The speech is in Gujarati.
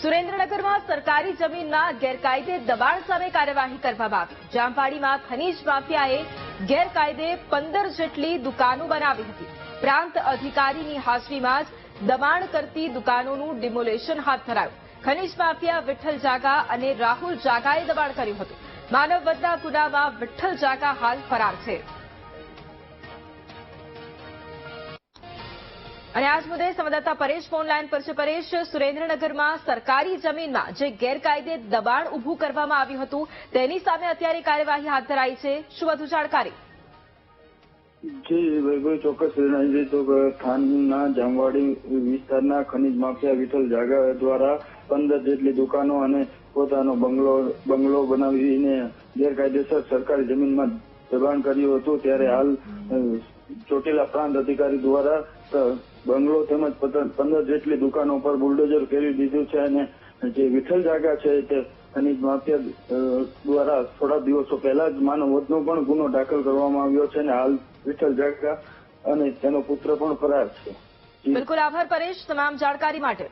સુરેન્દ્રનગરમાં સરકારી જમીનમાં ગેરકાયદે દબાણ સામે કાર્યવાહી કરવામાં આવી. જામવાડીમાં ખનીજ માફિયાએ ગેરકાયદે પંદર જેટલી દુકાનો બનાવી હતી. પ્રાંત અધિકારીની હાજરીમાં જ દબાણ કરતી દુકાનોનું ડિમોલેશન હાથ ધરાયું. ખનીજ માફિયા વિઠ્ઠલ જાગા અને રાહુલ જાગાએ દબાણ કર્યું હતું. માનવ વધના ગુનામાં વિઠ્ઠલ જાગા હાલ ફરાર છે. અને આજ મુદ્દે સંવાદદાતા પરેશ ફોન પર છે. પરેશ, સુરેન્દ્રનગરમાં સરકારી જમીનમાં જે ગેરકાયદે દબાણ ઉભું કરવામાં આવ્યું હતું, તેની સામે અત્યારે કાર્યવાહી હાથ ધરાઈ છે. શું વધુ જાણકારી? ચોક્કસ તો જામવાડી વિસ્તારના ખનીજ માફિયા વિઠ્ઠલ જાગા દ્વારા પંદર જેટલી દુકાનો અને પોતાનો બંગલો બંગલો બનાવીને ગેરકાયદેસર સરકારી જમીનમાં દબાણ કર્યું હતું. ત્યારે હાલ ચોટીલા પ્રાંત અધિકારી દ્વારા બંગલો તેમજ પંદર જેટલી દુકાનો પર બુલડોઝર ફેરવી દીધું છે અને જે વિઠ્ઠલ જાગા છે તે ખનીજ માફિયા દ્વારા થોડા દિવસો પહેલા જ માનવ વધનો પણ ગુનો દાખલ કરવામાં આવ્યો છે અને હાલ વિઠ્ઠલ જાગા અને તેનો પુત્ર પણ ફરાર છે. બિલકુલ આભાર પરેશ, તમામ જાણકારી માટે.